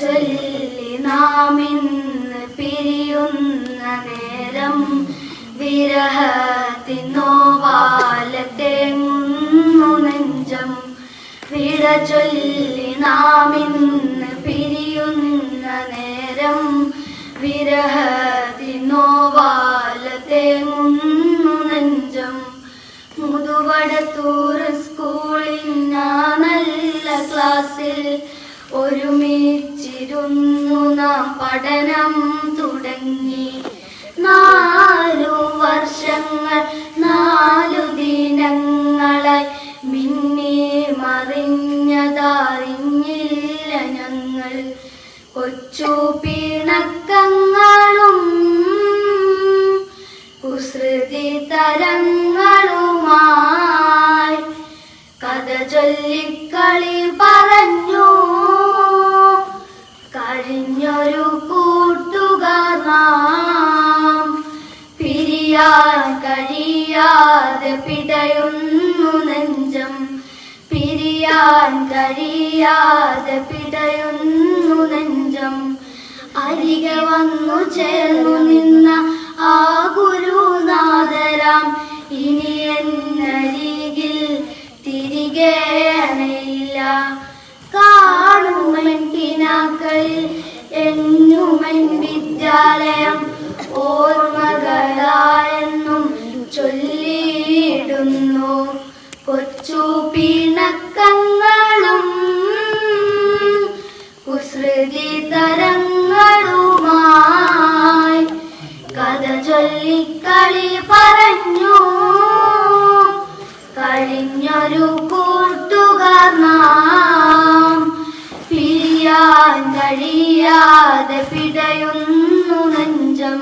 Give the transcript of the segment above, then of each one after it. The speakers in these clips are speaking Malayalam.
ചൊല്ലി നാം പിരിയുന്ന നേരം വിരഹത്തിനോവാലത്തേങ്ങുന്നു നെഞ്ചം. വിട ചൊല്ലി നാം പിരിയുന്ന നേരം വിരഹത്തിനോവാലത്തേങ്ങുന്നു ഒരുമിച്ചിരുന്നു നാം പഠനം തുടങ്ങി. നാലു വർഷങ്ങൾ നാലു ദിനങ്ങളായി മിന്നി മറിഞ്ഞതറിഞ്ഞില്ല ഞങ്ങൾ. കൊച്ചു പിണക്കങ്ങളും കുസൃതി തരങ്ങളുമായി കഥ ചൊല്ലിക്കളി പറഞ്ഞു. കഴിഞ്ഞൊരു കൂട്ടുകാർ നാം പിരിയാൻ കഴിയാതെ പിടയുന്നു നെഞ്ചം. പിരിയാൻ കഴിയാതെ പിടയുന്നു നെഞ്ചം. അരികെ വന്നു ചേർന്നു നിന്ന ആ ഗുരുനാഥരാം ഇനി എന്നരികിൽ തിരികെ അണയില്ല. കാണുമൻ കിനാക്കളിൽ എന്നുമൻ വിദ്യാലയം ഓർമ്മകളായെന്നും ചൊല്ലിയിടുന്നു. കൊച്ചു പിണക്കങ്ങളും കുസൃതി തരങ്ങളുമായി കഥ ചൊല്ലിക്കളി പറഞ്ഞു. കഴിഞ്ഞൊരു കൂട്ടുകാർ നാം പിരിയാൻ കഴിയാതെ പിടയുന്നു നെഞ്ചം.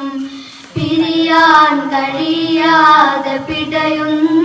പിരിയാൻ കഴിയാതെ പിടയുന്നു